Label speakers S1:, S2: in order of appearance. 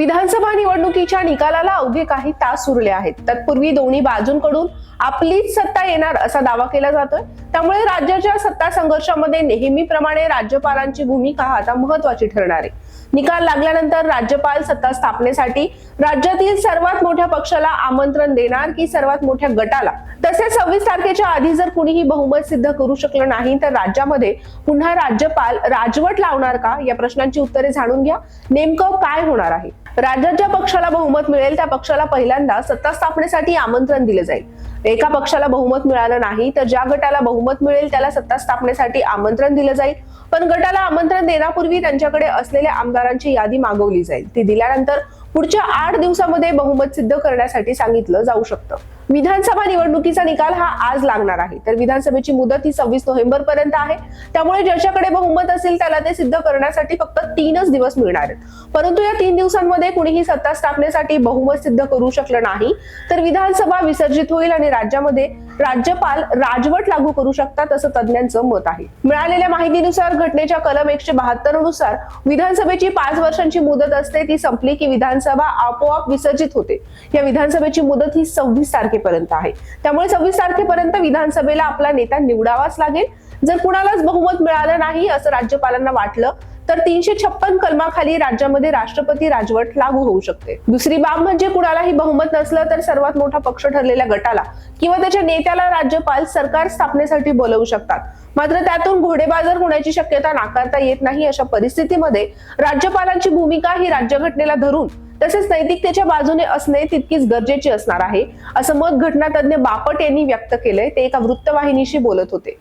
S1: विधानसभा निवडणुकीच्या निकालाला अवघे काही तास उरले आहेत. तत्पूर्वी दोन्ही बाजूंकडून आपलीच सत्ता येणार असा दावा केला जातोय. त्यामुळे राज्याच्या सत्ता संघर्षामध्ये नेहमीप्रमाणे राज्यपालांची भूमिका आता महत्वाची ठरणार आहे. निकाल लागल्यानंतर राज्यपाल सत्ता स्थापनेसाठी राज्यातील सर्वात मोठ्या पक्षाला आमंत्रण देणार की सर्वात मोठ्या गटाला? तसेच सव्वीस तारखेच्या आधी जर कुणीही बहुमत सिद्ध करू शकलं नाही तर राज्यामध्ये पुन्हा राज्यपाल राजवट लावणार का? या प्रश्नांची उत्तरे जाणून घ्या. नेमकं काय होणार आहे? राज्यात ज्या पक्षाला बहुमत मिळेल त्या पक्षाला पहिल्यांदा सत्ता स्थापनेसाठी आमंत्रण दिलं जाईल. एका पक्षाला बहुमत मिळालं नाही तर ज्या गटाला बहुमत मिळेल त्याला सत्ता स्थापनेसाठी आमंत्रण दिलं जाईल. पण गटाला आमंत्रण देण्यापूर्वी त्यांच्याकडे असलेल्या आमदारांची यादी मागवली जाईल. ती दिल्यानंतर पुढच्या आठ दिवसामध्ये बहुमत सिद्ध करण्यासाठी सांगितलं जाऊ शकतं. विधानसभा निवडणुकीचा निकाल हा आज लागणार आहे. तर विधानसभेची मुदत ही सव्वीस नोव्हेंबर पर्यंत आहे. त्यामुळे ज्याच्याकडे बहुमत असेल त्याला ते सिद्ध करण्यासाठी फक्त तीनच दिवस मिळणार आहेत. परंतु या तीन दिवसांमध्ये कुणीही सत्ता स्थापनेसाठी बहुमत सिद्ध करू शकलं नाही. तर विधानसभा विसर्जित होईल आणि राज्यामध्ये राज्यपाल राजवट लागू करू शकतात असं तज्ज्ञांचं मत आहे. मिळालेल्या माहितीनुसार घटनेच्या कलम एकशे बहात्तरनुसार विधानसभेची पाच वर्षांची मुदत असते ती संपली की विधानसभा आपोआप विसर्जित होते. या विधानसभेची मुदत ही सव्वीस तारखेपर्यंत आहे. त्यामुळे सव्वीस तारखेपर्यंत विधानसभेला आपला नेता निवडावाच लागेल. जर कुणालाच बहुमत मिळालं नाही असं राज्यपालांना वाटलं तर तीनशे छप्पन कलमाखाली राज्यामध्ये राष्ट्रपती राजवट लागू होऊ शकते. दुसरी बाब म्हणजे कुणालाही बहुमत नसलं तर सर्वात मोठा पक्ष ठरलेल्या गटाला किंवा त्याच्या नेत्याला राज्यपाल सरकार स्थापनेसाठी बोलवू शकतात. मात्र त्यातून घोडेबाजार होण्याची शक्यता नाकारता येत नाही अशा परिस्थितीमध्ये राज्यपालांची भूमिका ही राज्यघटनेला धरून तसेच नैतिकतेच्या बाजूने असणे तितकीच गरजेची असणार आहे असं मत घटनातज्ञ बापट यांनी व्यक्त केलंय. ते एका वृत्तवाहिनीशी बोलत होते.